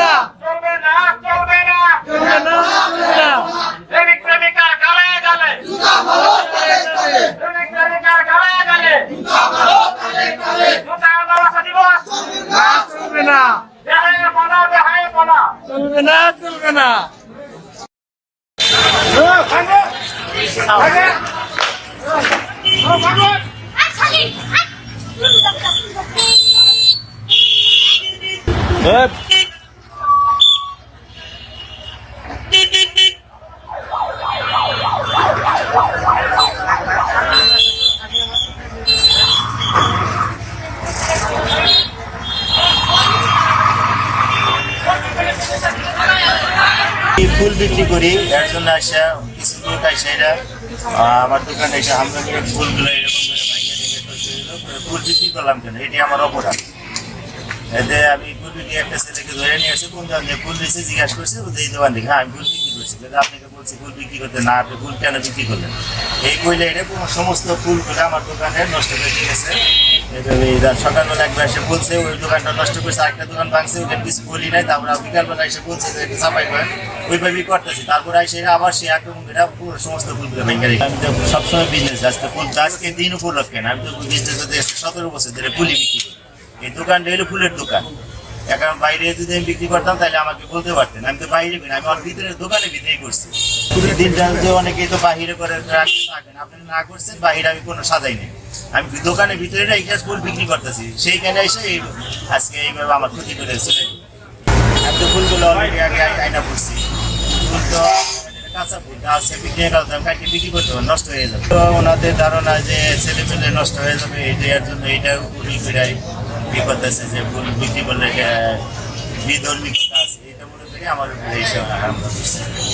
না। চলবে না চলবে না। চলবে না চলবে না। প্রেমিক প্রেমিকার গালে। গালে প্রেমিক প্রেমিকার গালে গালে। জুতা মারা দিবস না চলবে না। দেহায় মনা দেহায় মনা। চলবে না চলবে না। এই ফুল বিক্রি করি। এর জন্য আসা লোক আসে এরা। আমার দোকানে এসে আমরা ফুলগুলো। ফুল বিক্রি করলাম কেন? এটি আমার অপরাধ। এতে আমি ফুল বিক্রি একটা ছেলেকে ধরে নিয়ে আসে কোন দোকান ফুল দিয়েছে জিজ্ঞাসা করছে এই দোকান থেকে হ্যাঁ আমি ফুল বিক্রি করছি। আপনাকে বলছি, ফুল বিক্রি করতে না, আপনি ফুল কেন বিক্রি করলেন? এই কইলে এটা সমস্ত ফুলগুলো আমার দোকানে নষ্ট দিয়ে গেছে এটা সকালবেলা একবার এসে বলছে, ওই দোকানটা নষ্ট করছে, আরেকটা দোকান ভাঙছে ওইটা বলি নাই বিকালবেলা এসে বলছে সাফাই করেন ওইভাবেই তারপরে আবার সে আক্রমণ করে পুরো সমস্ত ফুলগুলো আমি তো সবসময় বিজনেস আজকে ফুল আজকে দিন উপলক্ষে না। আমি তো বিজনেস সতেরো বছর ধরে ফুলই বিক্রি করি। এই দোকানটা হলো ফুলের দোকান। এখন বাইরে যদি আমি বিক্রি করতাম, তাহলে আমাকে বলতে পারতেন। আমি তো বাইরে করি আমি আমার ভিতরে দোকানে ভিতরেই করছি। অনেকেই তো বাহিরে করে থাকেন। আপনি না করছেন বাহিরে আমি কোনো সাজাই আমি দোকানে ভিতরে রেখে ফুল বিক্রি করতেছি সেইখানে এসে আজকে এইভাবে আমার ক্ষতি করে আমি ফুলগুলো কাঁচা ফুল গাছে বিক্রি করতে কাটিয়ে বিক্রি করতে পারব, নষ্ট হয়ে যাবে। তো ওনাদের ধারণা যে ছেলে মেলে নষ্ট হয়ে যাবে এটার জন্য এটা উনি ফিরাই কি করতেছে যে ফুল বিক্রি করলে বিধর্মিকতা আছে এটা মনে করি আমার উপরে এইসব